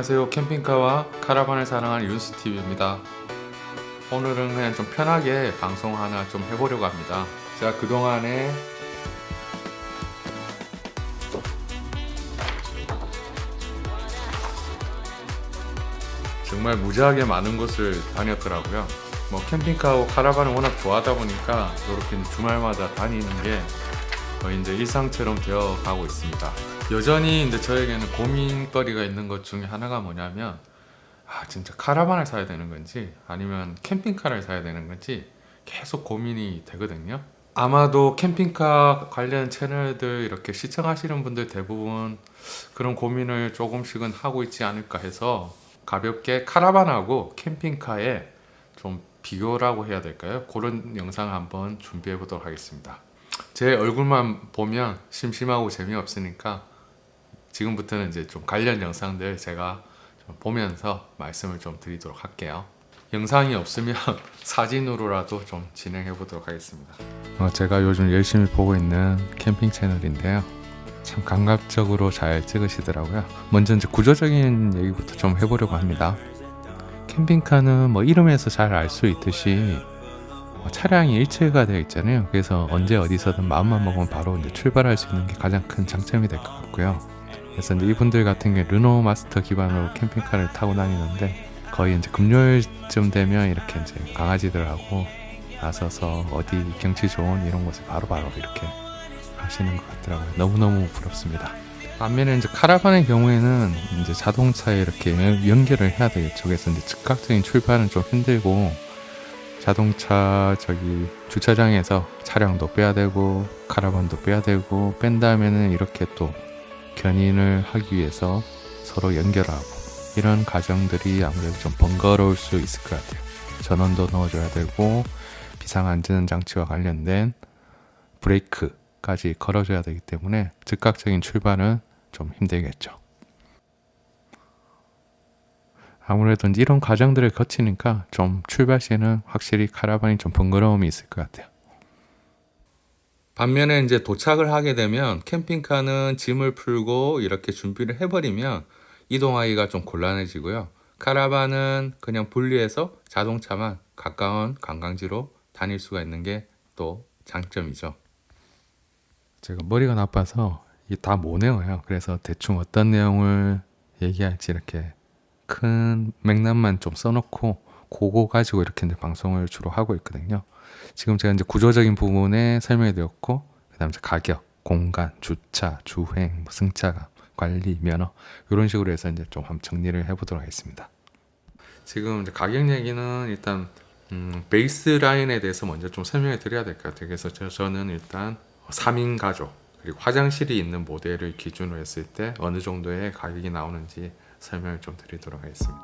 안녕하세요. 캠핑카와 카라반을 사랑하는 윤스티브입니다. 오늘은 그냥 좀 편하게 방송 하나 좀 해보려고 합니다. 제가 그동안에 정말 무지하게 많은 곳을 다녔더라고요. 뭐 캠핑카하고 카라반을 워낙 좋아하다 보니까 이렇게 주말마다 다니는 게 이제 일상처럼 되어 가고 있습니다. 여전히 이제 저에게는 고민거리가 있는 것 중에 하나가 뭐냐면 아 진짜 카라반을 사야 되는 건지 아니면 캠핑카를 사야 되는 건지 계속 고민이 되거든요. 아마도 캠핑카 관련 채널들 이렇게 시청하시는 분들 대부분 그런 고민을 조금씩은 하고 있지 않을까 해서 가볍게 카라반하고 캠핑카에 좀 비교라고 해야 될까요? 그런 영상 한번 준비해 보도록 하겠습니다. 제 얼굴만 보면 심심하고 재미없으니까 지금부터는 이제 좀 관련 영상들 제가 좀 보면서 말씀을 좀 드리도록 할게요. 영상이 없으면 사진으로라도 좀 진행해 보도록 하겠습니다. 어, 제가 요즘 열심히 보고 있는 캠핑 채널인데요. 참 감각적으로 잘 찍으시더라고요. 먼저 이제 구조적인 얘기부터 좀 해보려고 합니다. 캠핑카는 뭐 이름에서 잘 알 수 있듯이 어, 차량이 일체가 되어 있잖아요. 그래서 언제 어디서든 마음만 먹으면 바로 이제 출발할 수 있는 게 가장 큰 장점이 될 것 같고요. 그래서 이제 이분들 같은 경우 르노 마스터 기반으로 캠핑카를 타고 다니는데 거의 이제 금요일쯤 되면 이렇게 이제 강아지들하고 나서서 어디 경치 좋은 이런 곳에 바로 바로 이렇게 하시는 것 같더라고요. 너무너무 부럽습니다. 반면에 이제 카라반의 경우에는 이제 자동차에 이렇게 연결을 해야 되겠죠. 그래서 이제 즉각적인 출발은 좀 힘들고 자동차 저기 주차장에서 차량도 빼야 되고 카라반도 빼야 되고 뺀 다음에는 이렇게 또 견인을 하기 위해서 서로 연결하고 이런 과정들이 아무래도 좀 번거로울 수 있을 것 같아요. 전원도 넣어줘야 되고 비상 안전 장치와 관련된 브레이크까지 걸어줘야 되기 때문에 즉각적인 출발은 좀 힘들겠죠. 아무래도 이런 과정들을 거치니까 좀 출발 시에는 확실히 카라반이 좀 번거로움이 있을 것 같아요. 반면에 이제 도착을 하게 되면 캠핑카는 짐을 풀고 이렇게 준비를 해버리면 이동하기가 좀 곤란해지고요. 카라반은 그냥 분리해서 자동차만 가까운 관광지로 다닐 수가 있는 게 또 장점이죠. 제가 머리가 나빠서 다못 외워요. 그래서 대충 어떤 내용을 얘기할지 이렇게 큰 맥락만 좀 써놓고 그거 가지고 이렇게 이제 방송을 주로 하고 있거든요. 지금 제가 이제 구조적인 부분에 설명이 되었고, 그다음 이제 가격, 공간, 주차, 주행, 뭐 승차감, 관리, 면허 이런 식으로 해서 이제 좀 한번 정리를 해보도록 하겠습니다. 지금 이제 가격 얘기는 일단 음, 베이스 라인에 대해서 먼저 좀 설명해 드려야 될 것 같아요. 그래서 저, 저는 일단 3인 가족 그리고 화장실이 있는 모델을 기준으로 했을 때 어느 정도의 가격이 나오는지 설명을 좀 드리도록 하겠습니다.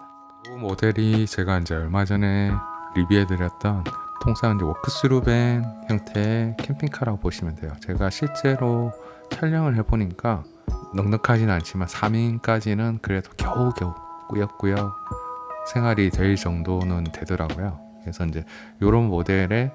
이 모델이 제가 이제 얼마 전에 리뷰해 드렸던 통상 이제 워크스루밴 형태의 캠핑카라고 보시면 돼요. 제가 실제로 촬영을 해보니까 넉넉하진 않지만 3인까지는 그래도 겨우겨우 꾸역꾸역 생활이 될 정도는 되더라고요. 그래서 이제 이런 모델의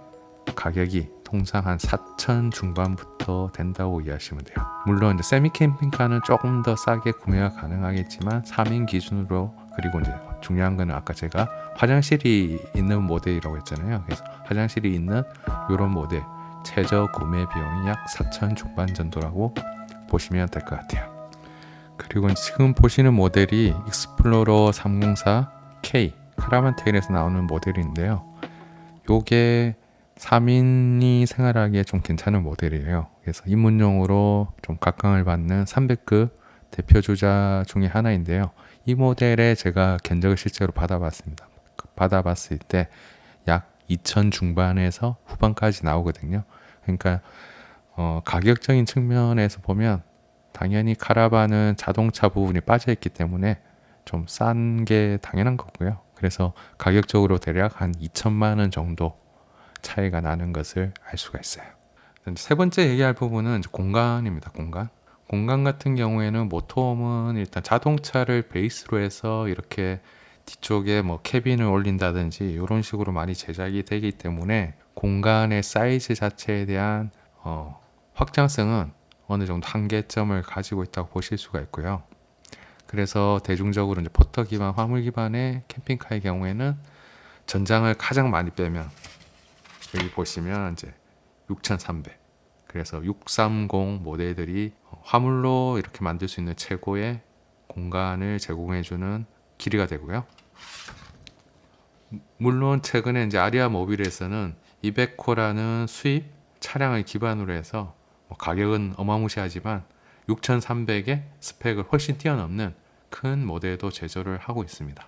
가격이 통상 한 4천 중반부터 된다고 이해하시면 돼요. 물론 이제 세미 캠핑카는 조금 더 싸게 구매가 가능하겠지만 3인 기준으로 그리고 이제 중요한 거는 아까 제가 화장실이 있는 모델이라고 했잖아요. 그래서 화장실이 있는 이런 모델 최저 구매 비용이 약 4천 중반 정도라고 보시면 될 것 같아요. 그리고 지금 보시는 모델이 익스플로러 304K 카라반 테일에서 나오는 모델인데요. 요게 3인이 생활하기에 좀 괜찮은 모델이에요. 그래서 입문용으로 좀 각광을 받는 300급 대표 주자 중에 하나인데요. 이 모델에 제가 견적을 실제로 받아봤습니다. 받아봤을 때 약 2천 중반에서 후반까지 나오거든요. 그러니까 어, 가격적인 측면에서 보면 당연히 카라반은 자동차 부분이 빠져 있기 때문에 좀 싼 게 당연한 거고요. 그래서 가격적으로 대략 한 2천만 원 정도 차이가 나는 것을 알 수가 있어요. 세 번째 얘기할 부분은 공간입니다. 공간. 공간 같은 경우에는 모터홈은 일단 자동차를 베이스로 해서 이렇게 뒤쪽에 뭐 캐빈을 올린다든지 이런 식으로 많이 제작이 되기 때문에 공간의 사이즈 자체에 대한 어, 확장성은 어느 정도 한계점을 가지고 있다고 보실 수가 있고요. 그래서 대중적으로 이제 포터 기반, 화물 기반의 캠핑카의 경우에는 전장을 가장 많이 빼면 여기 보시면 이제 6,300. 그래서 630 모델들이 화물로 이렇게 만들 수 있는 최고의 공간을 제공해주는 길이가 되고요. 물론 최근에 이제 아리아 모빌에서는 이베코라는 수입 차량을 기반으로 해서 뭐 가격은 어마무시하지만 6,300의 스펙을 훨씬 뛰어넘는 큰 모델도 제조를 하고 있습니다.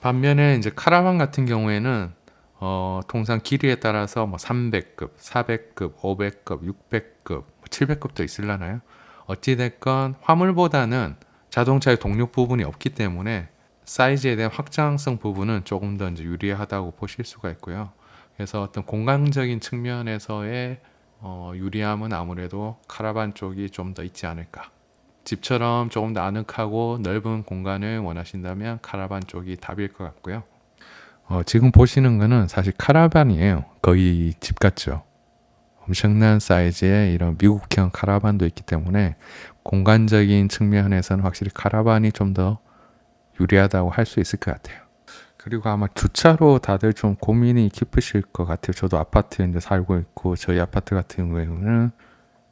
반면에 이제 카라반 같은 경우에는 어, 통상 길이에 따라서 뭐 300급, 400급, 500급, 600급, 700급도 있을라나요? 어찌됐건 화물보다는 자동차의 동력 부분이 없기 때문에 사이즈에 대한 확장성 부분은 조금 더 이제 유리하다고 보실 수가 있고요. 그래서 어떤 공간적인 측면에서의 어, 유리함은 아무래도 카라반 쪽이 좀 더 있지 않을까. 집처럼 조금 더 아늑하고 넓은 공간을 원하신다면 카라반 쪽이 답일 것 같고요. 어, 지금 보시는 거는 사실 카라반이에요. 거의 집 같죠. 엄청난 사이즈의 이런 미국형 카라반도 있기 때문에 공간적인 측면에서는 확실히 카라반이 좀 더 유리하다고 할 수 있을 것 같아요. 그리고 아마 주차로 다들 좀 고민이 깊으실 것 같아요. 저도 아파트에 이제 살고 있고 저희 아파트 같은 경우에는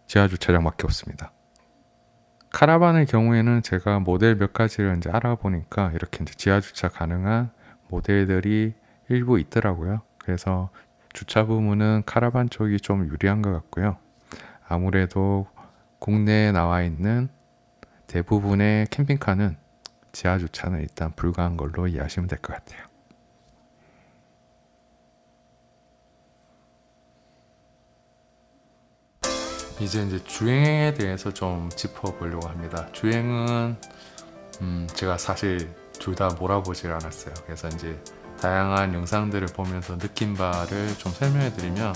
지하 주차장밖에 없습니다. 카라반의 경우에는 제가 모델 몇 가지를 이제 알아보니까 이렇게 이제 지하 주차 가능한 모델들이 일부 있더라고요. 그래서 주차 부분은 카라반 쪽이 좀 유리한 것 같고요. 아무래도 국내에 나와 있는 대부분의 캠핑카는 지하 주차는 일단 불가한 걸로 이해하시면 될 것 같아요. 이제 이제 주행에 대해서 좀 짚어보려고 합니다. 주행은 음, 제가 사실 둘 다 몰아보질 않았어요. 그래서 이제 다양한 영상들을 보면서 느낀 바를 좀 설명해 드리면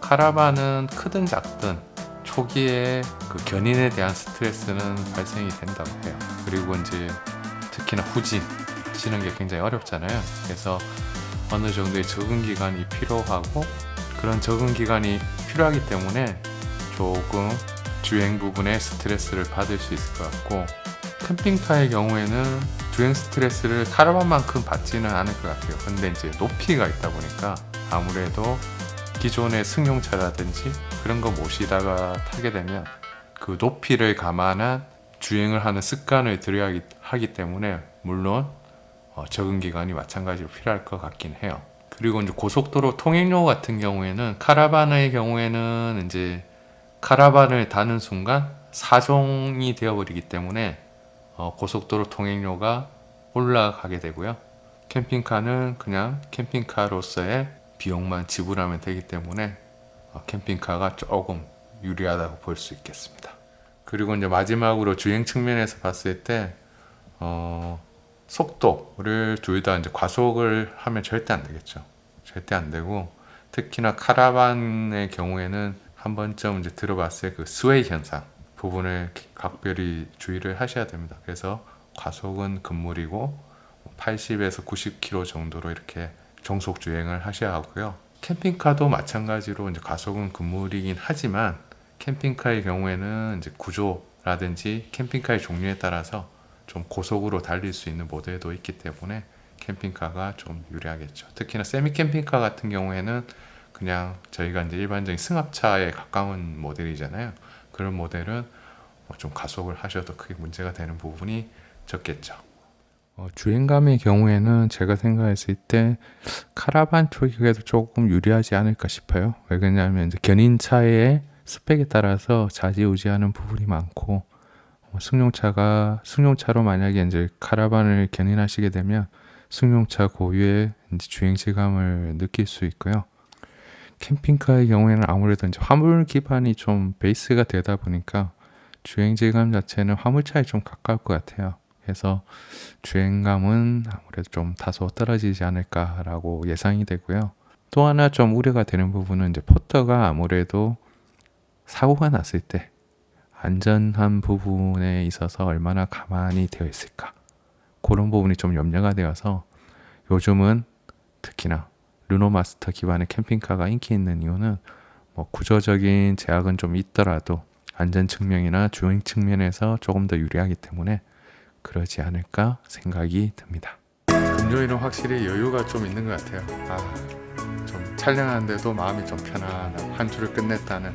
카라반은 크든 작든 초기에 그 견인에 대한 스트레스는 발생이 된다고 해요. 그리고 이제 특히나 후진 치는 게 굉장히 어렵잖아요. 그래서 어느 정도의 적응 기간이 필요하고 그런 적응 기간이 필요하기 때문에 조금 주행 부분에 스트레스를 받을 수 있을 것 같고 캠핑카의 경우에는 주행 스트레스를 카라반만큼 받지는 않을 것 같아요. 근데 이제 높이가 있다 보니까 아무래도 기존의 승용차라든지 그런 거 모시다가 타게 되면 그 높이를 감안한 주행을 하는 습관을 들여야 하기 때문에 물론 어, 적응 기간이 마찬가지로 필요할 것 같긴 해요. 그리고 이제 고속도로 통행료 같은 경우에는 카라반의 경우에는 이제 카라반을 다는 순간 사종이 되어버리기 때문에 어, 고속도로 통행료가 올라가게 되고요. 캠핑카는 그냥 캠핑카로서의 비용만 지불하면 되기 때문에 어, 캠핑카가 조금 유리하다고 볼 수 있겠습니다. 그리고 이제 마지막으로 주행 측면에서 봤을 때 어, 속도를 둘 다 이제 과속을 하면 절대 안 되겠죠. 절대 안 되고 특히나 카라반의 경우에는 한 번쯤 이제 들어봤을 그 스웨이 현상 부분을 각별히 주의를 하셔야 됩니다. 그래서 과속은 금물이고 80에서 90km 정도로 이렇게 정속 주행을 하셔야 하고요. 캠핑카도 마찬가지로 이제 과속은 금물이긴 하지만 캠핑카의 경우에는 이제 구조라든지 캠핑카의 종류에 따라서 좀 고속으로 달릴 수 있는 모델도 있기 때문에 캠핑카가 좀 유리하겠죠. 특히나 세미 캠핑카 같은 경우에는 그냥 저희가 이제 일반적인 승합차에 가까운 모델이잖아요. 그런 모델은 뭐좀 가속을 하셔도 크게 문제가 되는 부분이 적겠죠. 어, 주행감의 경우에는 제가 생각했을 때 카라반 그래도 조금 유리하지 않을까 싶어요. 왜 그러냐면 이제 견인차의 스펙에 따라서 좌지우지하는 부분이 많고 어, 승용차가 승용차로 만약에 이제 카라반을 견인하시게 되면 승용차 고유의 이제 주행질감을 느낄 수 있고요. 캠핑카의 경우에는 아무래도 이제 화물 기반이 좀 베이스가 되다 보니까 주행질감 자체는 화물차에 좀 가까울 것 같아요. 그래서 주행감은 아무래도 좀 다소 떨어지지 않을까라고 예상이 되고요. 또 하나 좀 우려가 되는 부분은 이제 포터가 아무래도 사고가 났을 때 안전한 부분에 있어서 얼마나 가만히 되어 있을까 그런 부분이 좀 염려가 되어서 요즘은 특히나 르노마스터 기반의 캠핑카가 인기 있는 이유는 뭐 구조적인 제약은 좀 있더라도 안전 측면이나 주행 측면에서 조금 더 유리하기 때문에 그러지 않을까 생각이 듭니다. 금요일은 확실히 여유가 좀 있는 것 같아요. 아, 좀 촬영하는데도 마음이 좀 편안하고 한 주를 끝냈다는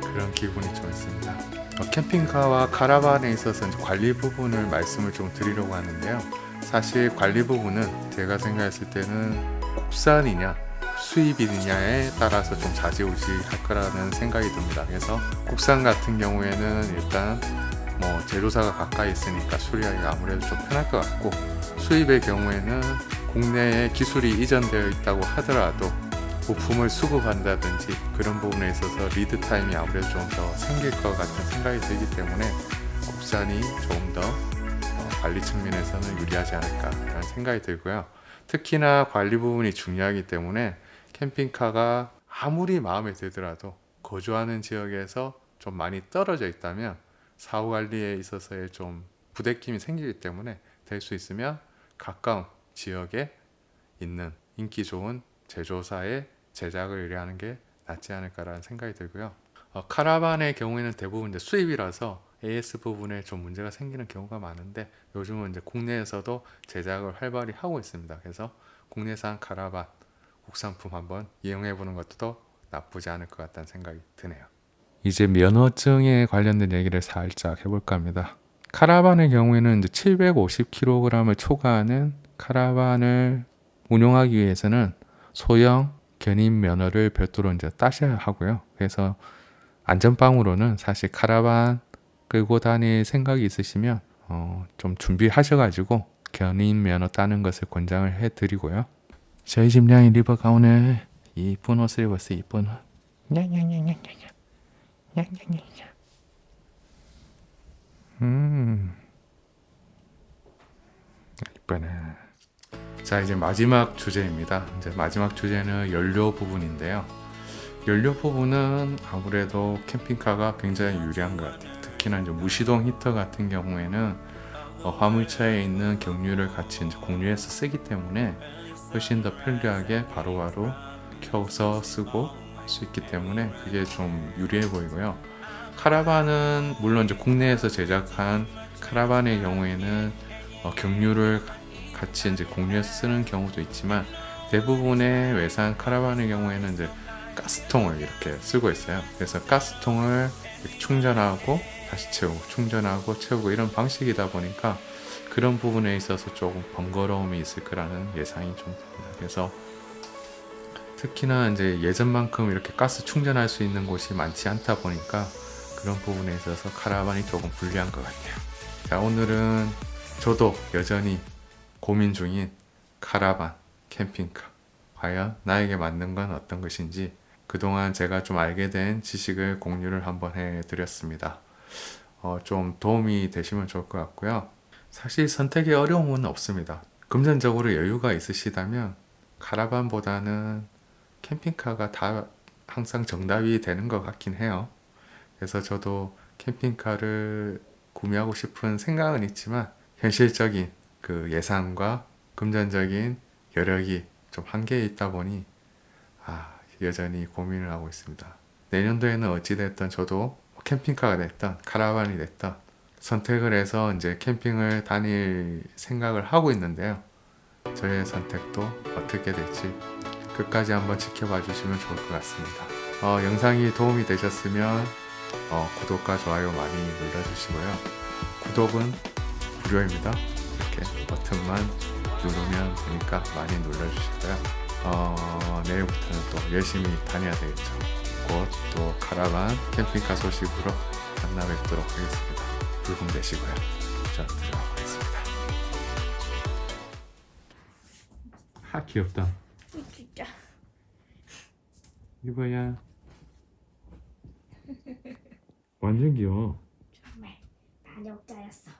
그런 기분이 좀 있습니다. 어, 캠핑카와 카라반에 있어서 관리 부분을 말씀을 좀 드리려고 하는데요. 사실 관리 부분은 제가 생각했을 때는 국산이냐 수입이냐에 따라서 좀 좌지우지할 거라는 생각이 듭니다. 그래서 국산 같은 경우에는 일단 뭐 제조사가 가까이 있으니까 수리하기가 아무래도 좀 편할 것 같고 수입의 경우에는 국내에 기술이 이전되어 있다고 하더라도 부품을 수급한다든지 그런 부분에 있어서 리드 타임이 아무래도 좀 더 생길 것 같은 생각이 들기 때문에 국산이 조금 더 어, 관리 측면에서는 유리하지 않을까 라는 생각이 들고요. 특히나 관리 부분이 중요하기 때문에 캠핑카가 아무리 마음에 들더라도 거주하는 지역에서 좀 많이 떨어져 있다면 사후 관리에 있어서의 좀 부대낌이 생기기 때문에 될 수 있으면 가까운 지역에 있는 인기 좋은 제조사의 제작을 의뢰하는 게 낫지 않을까라는 생각이 들고요. 어, 카라반의 경우에는 대부분 이제 수입이라서 AS 부분에 좀 문제가 생기는 경우가 많은데 요즘은 이제 국내에서도 제작을 활발히 하고 있습니다. 그래서 국내산 카라반 국산품 한번 이용해 보는 것도 나쁘지 않을 것 같다는 생각이 드네요. 이제 면허증에 관련된 얘기를 살짝 해볼까 합니다. 카라반의 경우에는 이제 750kg을 초과하는 카라반을 운용하기 위해서는 소형 견인 면허를 별도로 이제 따셔야 하고요. 그래서 안전빵으로는 사실 카라반 끌고 다닐 생각이 있으시면 어, 좀 준비하셔가지고 견인 면허 따는 것을 권장을 해드리고요. 저희 집 냥이 리버가 오늘 이쁜 옷을 입었어요. 이쁜 옷. 냥냥냥냥냥냥. 냥냥냥냥. 음. 이쁘네. 자 이제 마지막 주제입니다. 이제 마지막 주제는 연료 부분인데요. 연료 부분은 아무래도 캠핑카가 굉장히 유리한 것 같아요. 특히나 이제 무시동 히터 같은 경우에는 어, 화물차에 있는 경유를 같이 이제 공유해서 쓰기 때문에 훨씬 더 편리하게 바로바로 켜서 쓰고 할 수 있기 때문에 그게 좀 유리해 보이고요. 카라반은 물론 이제 국내에서 제작한 카라반의 경우에는 어, 경유를 같이 이제 공유해서 쓰는 경우도 있지만 대부분의 외산 카라반의 경우에는 이제 가스통을 이렇게 쓰고 있어요. 그래서 가스통을 충전하고 다시 채우고 충전하고 채우고 이런 방식이다 보니까 그런 부분에 있어서 조금 번거로움이 있을 거라는 예상이 좀 듭니다. 그래서 특히나 이제 예전만큼 이렇게 가스 충전할 수 있는 곳이 많지 않다 보니까 그런 부분에 있어서 카라반이 조금 불리한 것 같아요. 자, 오늘은 저도 여전히 고민 중인 카라반, 캠핑카. 과연 나에게 맞는 건 어떤 것인지 그동안 제가 좀 알게 된 지식을 공유를 한번 해 드렸습니다. 어, 좀 도움이 되시면 좋을 것 같고요. 사실 선택에 어려움은 없습니다. 금전적으로 여유가 있으시다면 카라반보다는 캠핑카가 다 항상 정답이 되는 것 같긴 해요. 그래서 저도 캠핑카를 구매하고 싶은 생각은 있지만 현실적인 그 예산과 금전적인 여력이 좀 한계에 있다 보니 아 여전히 고민을 하고 있습니다. 내년도에는 어찌됐든 저도 뭐 캠핑카가 됐든 카라반이 됐든 선택을 해서 이제 캠핑을 다닐 생각을 하고 있는데요. 저의 선택도 어떻게 될지 끝까지 한번 지켜봐 주시면 좋을 것 같습니다. 어, 영상이 도움이 되셨으면 어, 구독과 좋아요 많이 눌러주시고요. 구독은 무료입니다. 이렇게 버튼만 누르면 되니까 많이 눌러주시고요. 어, 내일부터는 또 열심히 다녀야 되겠죠. 곧또 카라반 캠핑카 소식으로 만나 뵙도록 하겠습니다. 불금 되시고요. 자, 들어가 보겠습니다. 하 귀엽다. 진짜 이거야. 완전 귀여워. 정말 반역자였어.